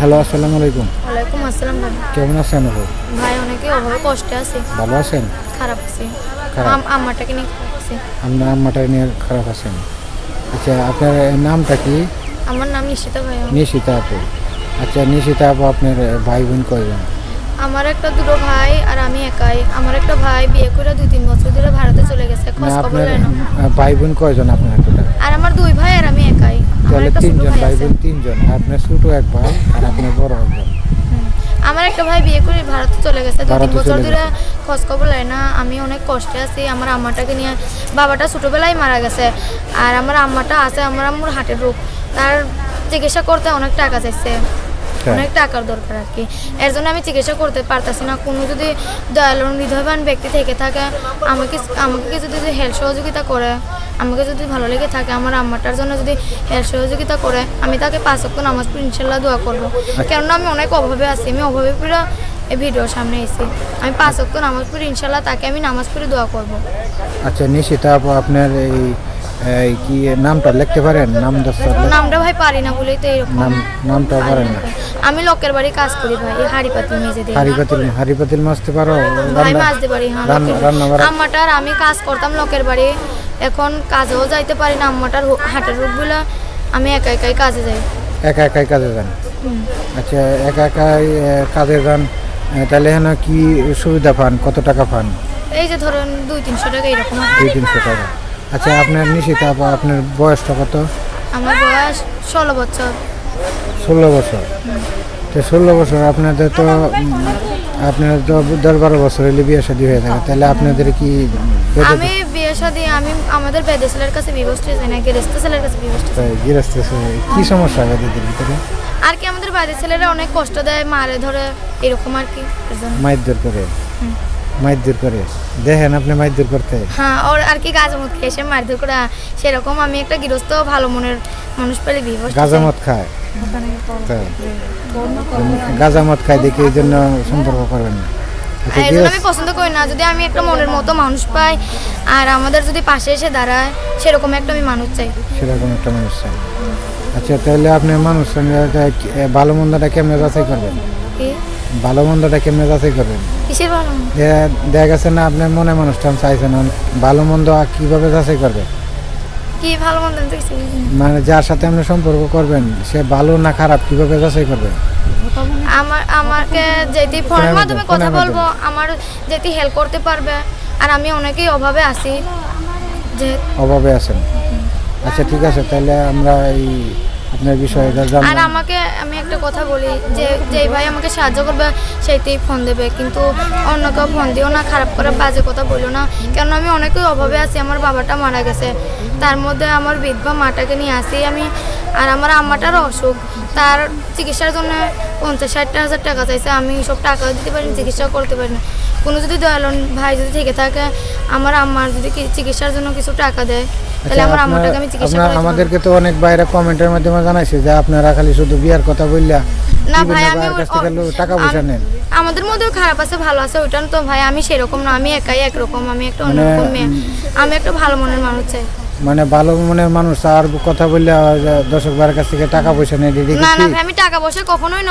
Hello আসসালামু আলাইকুম। ওয়ালাইকুম আসসালাম ভাই। কেমন আছেন আপু ভাই অনেকে অভাবে কষ্টে আছে। ভালো আছেন? খারাপ আছে। আম্মাটাকে নিয়ে আছে। আপনার আম্মাটা নিয়ে খারাপ আছেন? আচ্ছা আপনার নামটা কি? আমার নাম নিশ্চিতা ভাই। নিশিতা আপু। আচ্ছা নিশিতা আপু আপনার ভাই বোন কয়জন? আমার একটা দুটো ভাই আর আমি একাই। আমার একটা ভাই বিয়ে করে দুই তিন বছর ধরে ভারতে চলে গেছে খোঁজ খবর ভাই বোন কয়জন আপনার টোটাল আর আমার দুই ভাই আর আমি একাই। তাহলে তিনজন ভাই ভাই বোন তিনজন আপনার ছোট এক ভাই আর আপনার বড় একজন হুম। আমার একটা ভাই বিয়ে করে ভারতে চলে গেছে। দুই তিন বছর ধরে খোঁজ খবর না। আমি অনেক কষ্টে আছি। আমার আম্মাটাকে নিয়ে বাবাটা ছোটোবেলায় মারা গেছে। আর আমার আম্মাটা আছে আমার আম্মুর হাটের রোগ। তার চিকিৎসা করতে অনেক টাকা চাইছে। তাই? অনেক টাকার দরকার আর কি। এর জন্য আমি চিকিৎসা করতে পারতাছি না। কোনো যদি দয়ালু হৃদয়বান ব্যক্তি থেকে থাকে আমাকে আমাকে যদি হেল্প সহযোগিতা করে। আমাকে যদি ভালো লেগে থাকে আমার আম্মাটার জন্য যদি সহযোগিতা করে আমি তাকে পাঁচ অক্ট নামাজ পড়ে ইনশাল্লাহ দোয়া করব। কেননা আমি অনেক অভাবে আছি আমি অভাবে পুরো এই ভিডিওর সামনে এসেছি আমি পাঁচ অক্ট নামাজ পড়ে ইনশাল্লাহ তাকে আমি নামাজ পড়ে দোয়া করব। আচ্ছা নিশিতা আপনার এই এই কি নামটা লিখতে পারেন? নাম নামটা ভাই পারি না বলেই তো এরকম। নাম নামটা পারেন না। আমি লোকের বাড়ি কাজ করি ভাই এই হাড়ি পাতি মেজে দিই হারি পাতিল হারি পাতিল মাছতে পারো? ভাই রান্না মাছতে পারি হ্যাঁ রান্না আমি কাজ করতাম লোকের বাড়ি। এখন কাজেও যাইতে পারি না আম্মাটার হাটের রোগগুলো আমি একা একাই কাজে যাই। একা একাই কাজে যান? আচ্ছা একা একাই কাজে যান তাহলে এখানে কি সুবিধা পান? কত টাকা পান? এই যে ধরুন দুই তিনশো টাকা এরকম দুই তিনশো টাকা। আচ্ছা আপনার নিশিতা আপু আপনার বয়সটা কত? আমার বয়স ষোলো বছর। ষোলো বছর। তো ষোলো বছর আপনাদের তো আপনার দশ বারো বছর হলে বিয়ে শাদী হয়ে থাকে তাহলে আপনাদের কি আমি বিয়ে শাদী আমি আমাদের বেদে ছেলের কাছে বিবস্ত যাই না গেরেস্ত ছেলের কাছে বিবস্ত তাই গৃহস্থ কি সমস্যা বেদের ভিতরে আর কি আমাদের বাইরের ছেলেরা অনেক কষ্ট দেয় মারে ধরে এরকম আর কি। মাইদুর করে। মাইদুর করে দেখেন আপনি মাইদুর করতে হ্যাঁ ওর আর কি গাজামত খেয়ে এসে মারধর করে সেরকম আমি একটা গৃহস্থ ভালো মনের মানুষ পেলে বিয়ে চাই। খায় তাই। গাজামত খায় দেখে এই জন্য সম্পর্ক করবেন না। আচ্ছা, জন্য আমি পছন্দ করি না। যদি আমি একটা মনের মতো মানুষ পাই আর আমাদের যদি পাশে এসে দাঁড়ায় সেরকম একটা আমি মানুষ চাই। সেরকম একটা মানুষ চাই। আচ্ছা তাহলে আপনি মানুষ ভালো মন্দটা কেমনে যাচাই করবেন? ভালো মন্দটা কেমনে যাচাই করবেন? কিসের ভালো দেখা গেছে না আপনার মনে মানুষটা চাইছেন ভালো মন্দ কীভাবে যাচাই করবে কি ভালো মন্দ। মানে যার সাথে আপনি সম্পর্ক করবেন সে ভালো না খারাপ কীভাবে যাচাই করবেন আমার আমাকে যেটি ফোনের মাধ্যমে, কথা বলব আমার যেটি হেল্প করতে পারবে আর আমি অনেকেই অভাবে আছি। যে অভাবে আছেন। আচ্ছা ঠিক আছে তাহলে আমরা এই আপনার বিষয়টা আর আমাকে, আমি একটা কথা বলি যে, যেই ভাই আমাকে সাহায্য করবে, সেইতেই ফোন দেবে। কিন্তু অন্য কেউ ফোন দিও না, খারাপ করে বাজে কথা বলো না। কেন আমি অনেকেই অভাবে আছি, আমার বাবাটা মারা গেছে। তার মধ্যে আমার বিধবা মাটাকে নিয়ে আসি আমি, আর আমার আম্মাটারও অসুখ। তার চিকিৎসার জন্য পঞ্চাশ ষাট হাজার টাকা চাইছে। আমি সব টাকাও দিতে পারি চিকিৎসা করতে পারি না কোনো যদি দয়ালন ভাই যদি থেকে থাকে আমার আম্মার যদি চিকিৎসার জন্য কিছু টাকা দেয় তাহলে আচ্ছা, আমার আম্মাটাকে আমি চিকিৎসা আপনার করাতে আমাদেরকে তো অনেক বাইরে কমেন্টের মাধ্যমে জানাইছে যে আপনারা খালি শুধু বিয়ার কথা বললা না ভাই আমি টাকা পয়সা নেন। আমাদের মধ্যেও খারাপ আছে ভালো আছে ওইটা তো ভাই আমি সেরকম না আমি একাই একরকম আমি একটা মানে, অন্যরকম মেয়ে। আমি একটা ভালো মনের মানুষ চাই। মানে ভালো মনের মানুষ আর কথা বললে দর্শক ভাইয়ের কাছ থেকে টাকা পয়সা নেই না না আমি টাকা পয়সা কখনোই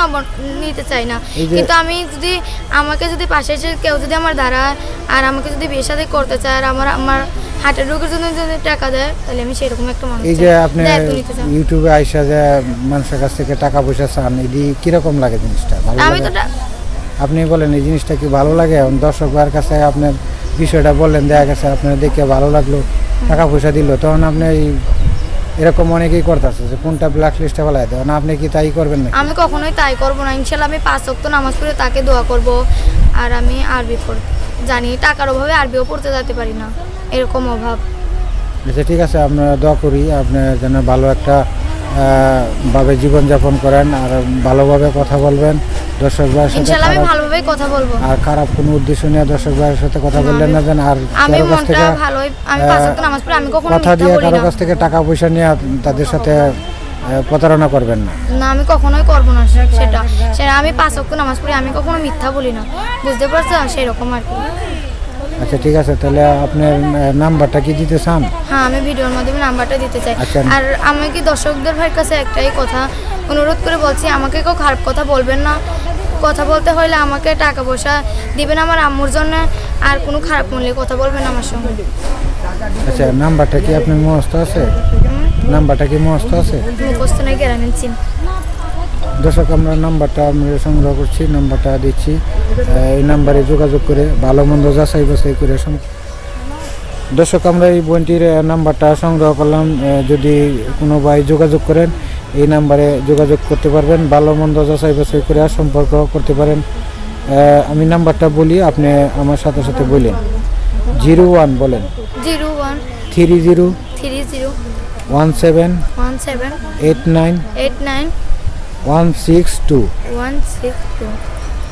নিতে চাই না। কিন্তু আমি যদি আমাকে যদি পাশে এসে কেউ যদি আমার দাঁড়ায় আর আমাকে যদি বিয়ে সাথে করতে চায় আর আমার আমার হার্টের রোগের জন্য যদি টাকা দেয় তাহলে আমি সেরকম একটা মানুষ এই যে আপনি। ইউটিউবে আইসা যে মানুষের কাছ থেকে টাকা পয়সা চান এটি কীরকম লাগে জিনিসটা? ভালো আমি তো আপনি বলেন এই জিনিসটা কি ভালো লাগে? দর্শক ভাইয়ের কাছে আপনার বিষয়টা বললেন দেখা গেছে আপনার দেখে ভালো লাগল। টাকা পয়সা দিল তখন আপনি এরকম অনেকেই করতেছে যে কোনটা ব্ল্যাক লিস্টে ফেলাই দেয়। না আপনি কি তাই করবেন না আমি কখনোই তাই করব না। ইনশাল্লাহ আমি পাঁচ ওয়াক্ত নামাজ পড়ে তাকে দোয়া করব। আর আমি আরবি পড় জানি টাকার অভাবে আরবিও পড়তে যেতে পারি না। এরকম অভাব। আচ্ছা ঠিক আছে আমরা দোয়া করি। আপনার যেন ভালো একটা ভাবে জীবনযাপন করেন আর ভালোভাবে কথা বলবেন দর্শক ভাইয়ের সাথে আমি ভালোভাবেই কথা বলব। আর খারাপ কোনো উদ্দেশ্য নিয়ে দর্শক ভাইয়ের সাথে কথা বললেন না যেন আর আমি কাছ মনটা থেকে ভালোই আমি পাঁচ ওয়াক্ত নামাজ পড়ে আমি কখনো কথা দিয়ে কারও কাছ থেকে টাকা পয়সা নিয়ে তাদের সাথে প্রতারণা করবেন না। না আমি কখনোই করব না সেটা সেটা আমি পাঁচ ওয়াক্ত নামাজ পড়ি আমি কখনো মিথ্যা বলি না। বুঝতে পারছ সেরকম আর কি। আচ্ছা ঠিক আছে তাহলে আপনার নাম্বারটা কি দিতে চান? হ্যাঁ আমি ভিডিওর মাধ্যমে নাম্বারটা দিতে চাই। আচ্ছা। আর আমি কি দর্শকদের ভাইয়ের কাছে একটাই কথা অনুরোধ করে বলছি আমাকে কেউ খারাপ কথা বলবেন না। কথা বলতে হলে আমাকে টাকা পয়সা দিবেন আমার আম্মুর জন্য আর কোনো খারাপ মূল্যে কথা বলবেন আমার সঙ্গে। আচ্ছা নাম্বারটা কি আপনার মস্ত আছে? নাম্বারটা কি মস্ত আছে? মুখস্থ নেই চিন দর্শক আমরা নাম্বারটা আমরা সংগ্রহ করছি নাম্বারটা দিচ্ছি। এই নাম্বারে যোগাযোগ করে ভালো মন্দ যাচাই বাছাই করে দর্শক আমরা এই বইটির নাম্বারটা সংগ্রহ করলাম। যদি কোনো ভাই যোগাযোগ করেন এই নাম্বারে যোগাযোগ করতে পারবেন। ভালো মন্দ যাচাই বাছাই করে সম্পর্ক করতে পারেন। আমি নাম্বারটা বলি আপনি আমার সাথে সাথে বলেন। জিরো ওয়ান বলেন। Zero one. Three zero three zero. One seven one seven. Eight nine eight nine 162 162